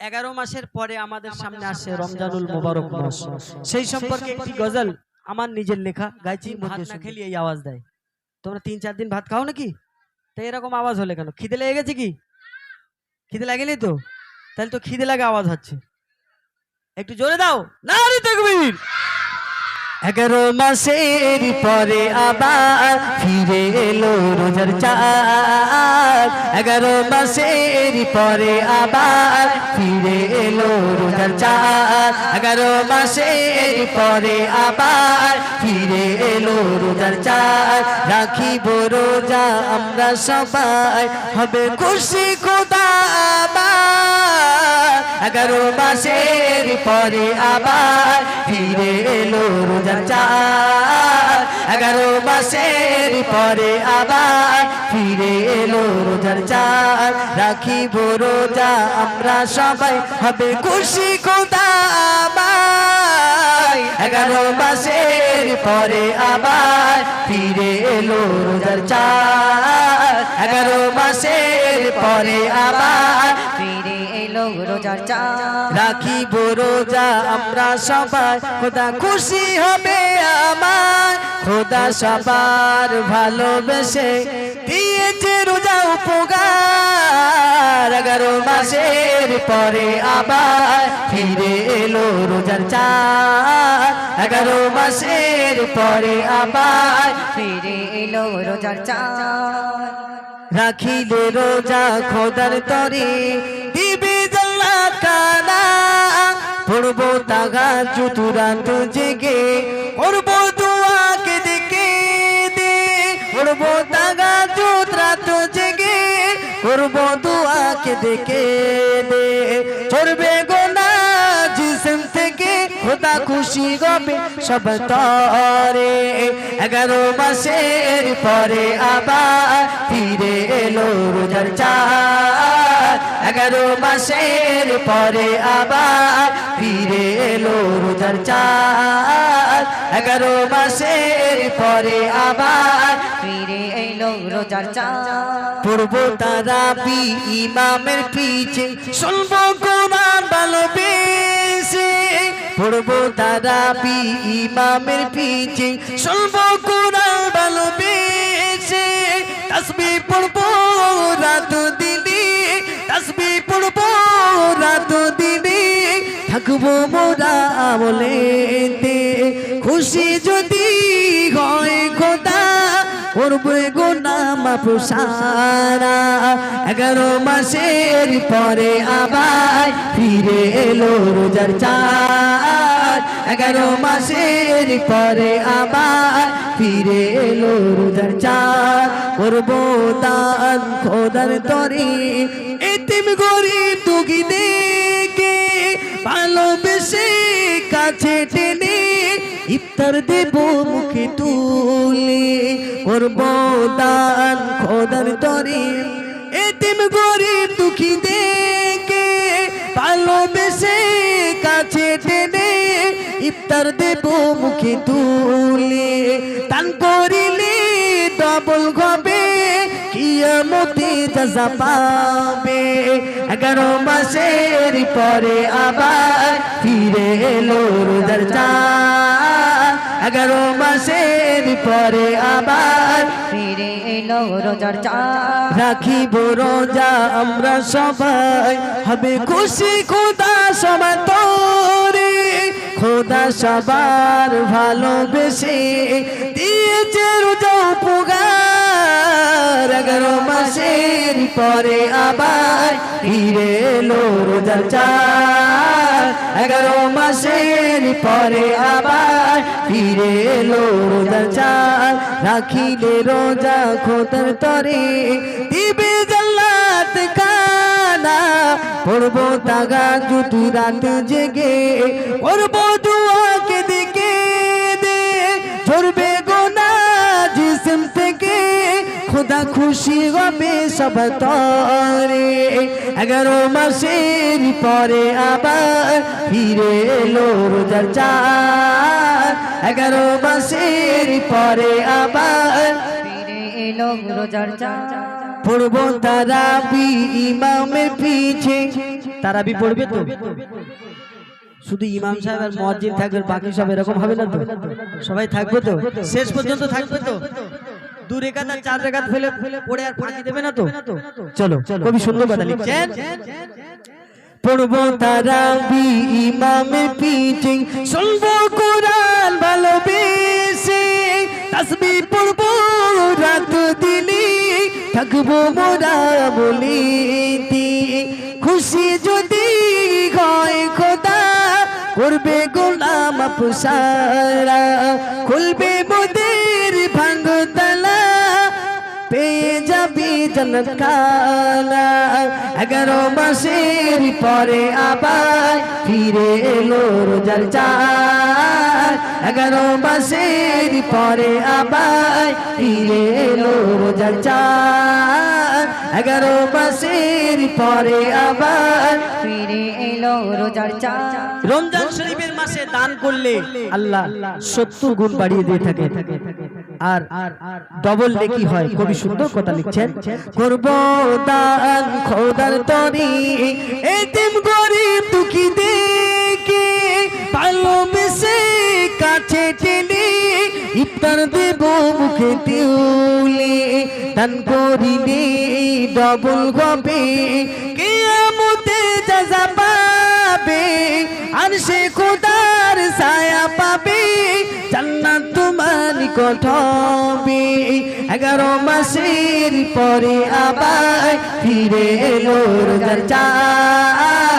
এগারো মাসের পরে আমাদের সামনে আসে রমজানুল মোবারক মাস সেই সম্পর্কে একটি গজল আমার নিজের লেখা। গাইছি ভাত না খেলি এই আওয়াজ দেয়। তোমরা তিন চার দিন ভাত খাও নাকি? তো এরকম আওয়াজ হলে কেন? খিদে লেগে গেছে কি? খিদে লাগেনি তো? তাহলে তো খিদে লাগে আওয়াজ হচ্ছে। একটু জোরে দাও। না রে তকবীর! এগারো মাসের পরে আবার ফিরে এলো রোজার চাঁদ। এগারো মাসের পরে আবার ফিরে এলো রোজার চাঁদ। এগারো মাসের পরে আবার ফিরে এলো রোজার চাঁদ। রাখিব রোজা আমরা সবাই, হবে খুশি খোদা। এগারো মাসের পরে আবার ফিরে এলো রোজার চাঁদ। এগারো মাসের পরে আবার ফিরে এলো রোজার চাঁদ। রাখিব রোজা, আমরা সবাই হবে খুশি খোদা এগারো মাসের পরে আবার ফিরে এলো রোজার চাঁদ। এগারো মাসের পরে আবার ফিরে এলো রোজার চাঁদ। রাখিব রোজা আমরা সবাই। খোদা খুশি হবে আমার। খোদা সবার ভালোবেসে দিয়েছে রোজা উপকার। এগারো মাসের পরে আবার ফিরে এলো রোজার চাঁদ। এগারো মাসের পরে আবার ফিরে এলো রোজার চাঁদ। রাখিলে রোজা খোদার তরে, দিবে জাল্লা কানা। পড়ব তাগা চতুরান্ত জেগে, পড়ব দুয়াকে দেখে দে। পড়ব তাগা চতুরান্ত জেগে করব দুয়াকে দেখে দে। চড়বে গোনা জিসম থেকে, খোদা খুশি হবে সব তরে। এগারো মাসের পরে আবার ফিরে এলো রোজার চাঁদ। এগারো মাসের পরে আবার ফিরে এলো রোজার চাঁদ। এগারো মাসের পরে আবার ফিরে এলো রোজার চাঁদ। পড়ব তারা ইমামের পিছে, শুনব কোরআন ভালোবেসে পড়ব তারা বি ইমামের পিছে শুনব কোরআন ভালোবেসে তসবি পড়ব রাত দিনে, তসবি পড়ব রাত দিনে। থাকব মোরা আমলেতে, খুশি যদি হয় খোদা করবে গোনা মাপুসারা এগারো মাসের পরে আবার ফিরে এলো রোজার চাঁদ। এগারো মাসের পরে আবার ফিরে এলো রোজার চাঁদ। করব দান খোদার তরে এতিম গরিব দুঃখী দেখে, ভালোবেসে কাছে টেনে, ইফতার দেব মুখে তুলে। করব দান খোদার তরে এতিম গরিব দুঃখী দেখে ভালোবেসে কাছে টেনে ইফতার দেব মুখে তুলে। দান করিলে ডবল হবে, কিয়ামতে যাজা পাবে। এগারো মাসের পরে আবার ফিরে এলো রোজার চাঁদ। এগারো মাসের পরে আবার ফিরে এলো রোজার চাঁদ। রাখিব রোজা আমরা সবাই। হবে খুশি খোদা সবার তোরে। খোদা সবার ভালোবেসে দিয়েছে রোজা উপকার এগারো মাসের পরে আবার ফিরে এলো রোজার চাঁদ। এগারো মাসের পরে আবার ফিরে এলো রোজার চাল রাখিলে রোজা খোদার তরে, দিবে জাল্লাত কানা। পড়ব তাগা জুতু রাত জেগে পড়ব খোদা খুশি হবে সব তরে এগারো মাসের পরে আবার ফিরে এলো রোজার চাঁদ এগারো মাসের পরে আবার ফিরে এলো রোজার চাঁদ পড়ব তারাবি ইমামের পিছে তারাবি পড়বে তো শুধু ইমাম সাহেব আর মসজিদ থাকবে বাকি সব এরকম হবে না তো সবাই থাকবে তো শেষ পর্যন্ত থাকবে তো দু রেখাত আর চার রেখাত ফেলে পড়ে আর ফাঁকি দেবে না তো? চলো খুবই সুন্দর কথা লিখছেন। পড়ব তারাবি ইমামের পিছে শুনব কোরআন ভালোবেসে তাসবি পড়ব রাত দিনে থাকব মোরা বলে খুশি যদি হয় খোদা করবে গোলাম পুষারা খুলবে মোদের ভাঙ্গতলা পেয়ে যাবি জনকালা এগারো মাসের পরে আবার ফিরে এলো রোজার চার এগারো মাসের পরে আবার ফিরে এলো রোজার চার এগারো মাসের পরে আবার ফিরে এলো রোজার চাঁদ রমজান শরীফের মাসে দান করলে আল্লাহ সত্তর গুণ বাড়িয়ে দিয়ে থাকে আর ডবল নেকি হয়? খুবই সুন্দর কথা লিখছেন। করব দান খোদার তরি, এতিম গরিব দুঃখী দেখে ভালোবেসে কাছে টেনে, ইফতার দেব মুখে দিউলে দান করিলে ডবল হবে কেয়ামতে যাজা পাবে, আর সে খোদার হবে এগারো মাসের পরে আবার ফিরে রোজার চাঁদ।